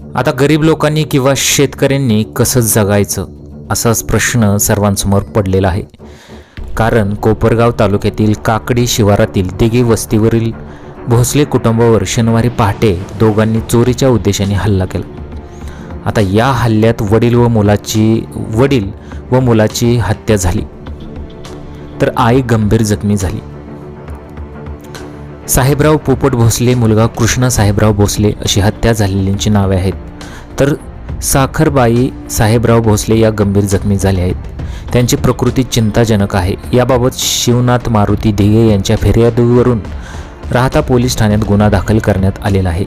आता गरीब लोकांनी किंवा शेतकऱ्यांनी कसं जगायचं? असाच प्रश्न सर्वांसमोर पडलेला आहे. कारण कोपरगाव तालुक्यातील काकडी शिवारातील दिघी वस्तीवरील भोसले कुटुंबावर शनिवारी पहाटे दोघांनी चोरीच्या उद्देशाने हल्ला केला. आता या हल्ल्यात वडील व मुलाची वडील व मुलाची हत्या झाली. तर आई गंभीर जखमी झाली. साहेबराव पोपट भोसले मुलगा कृष्णा साहेबराव भोसले अशी हत्या झालेल्यांची नावे आहेत. तर साखरबाई साहेबराव भोसले या गंभीर जखमी झाले आहेत. त्यांची प्रकृती चिंताजनक आहे. याबाबत शिवनाथ मारुती दिघे यांच्या फिर्यादीवरून राहता पोलीस ठाण्यात गुन्हा दाखल करण्यात आलेला आहे.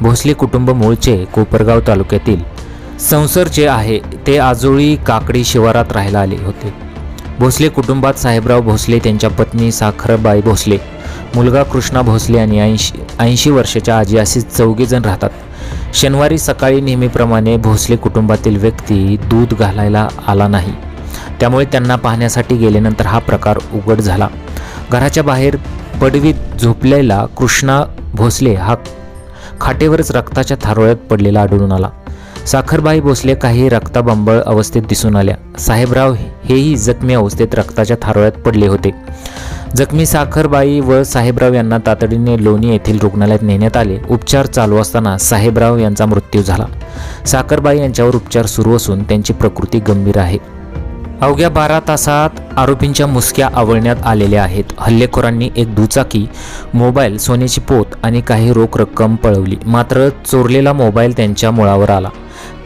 भोसले कुटुंब मूळचे कोपरगाव तालुक्यातील संसरचे आहे ते आजोळी काकडी शिवारात राहायला आले होते. भोसले कुटुंबात साहेबराव भोसले त्यांच्या पत्नी साखरबाई भोसले मुलगा कृष्णा भोसले आणि ऐंशी ऐंशी वर्षाच्या आजी असे चौघेजण राहतात. शनिवारी सकाळी नेहमीप्रमाणे भोसले कुटुंबातील व्यक्ती दूध घालायला आला नाही. त्यामुळे त्यांना पाहण्यासाठी गेल्यानंतर हा प्रकार उघड झाला. घराच्या बाहेर पडवीत झोपलेला कृष्णा भोसले हा खाटेवरच रक्ताच्या थारोळ्यात पडलेला आढळून आला. साखरबाई भोसले काही रक्ताबंबळ अवस्थेत दिसून आल्या. साहेबराव हेही जखमी अवस्थेत रक्ताच्या थारोळ्यात पडले होते. जखमी साखरबाई व साहेबराव यांना तातडीने लोणी येथील रुग्णालयात नेण्यात आले. उपचार चालू असताना साहेबराव यांचा मृत्यू झाला. साखरबाई यांच्यावर उपचार सुरू असून त्यांची प्रकृती गंभीर आहे. अवघ्या बारा तासात आरोपींच्या मुसक्या आवळण्यात आलेल्या आहेत. हल्लेखोरांनी एक दुचाकी मोबाईल सोन्याची पोत आणि काही रोख रक्कम पळवली. मात्र चोरलेला मोबाईल त्यांच्या मुळावर आला.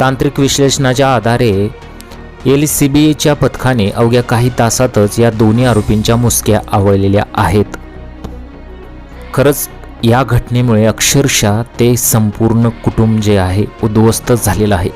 तांत्रिक विश्लेषणाच्या आधारे एल सी बी एच्या पथकाने अवघ्या काही तासातच या दोन्ही आरोपींच्या मुसक्या आवळलेल्या आहेत. खरंच या घटनेमुळे अक्षरशः ते संपूर्ण कुटुंब जे आहे उद्ध्वस्त झालेलं आहे.